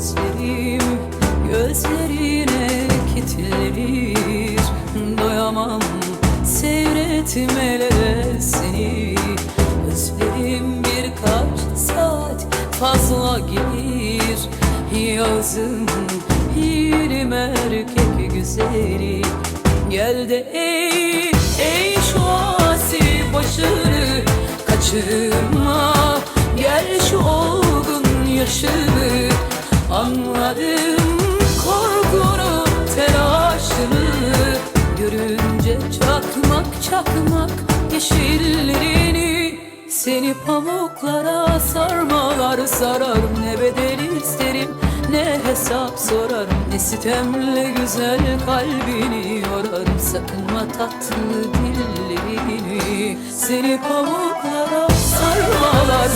Gözlerim gözlerine kilitlenir. Doyamam seyretmelere seni. Özlerim birkaç saat fazla gelir. Yazın yerim erkek güzeli. Gel de ey, ey şu asi başını kaçırma. Gel şu olgun yaşını Anladım korkunu telaşını. Görünce çakmak çakmak yeşillerini. Seni pamuklara sarmalar sararım Ne bedel isterim ne hesap sorarım. Ne sitemle güzel kalbini yorarım Sakınma tatlı dillerini. Seni pamuklara sarmalar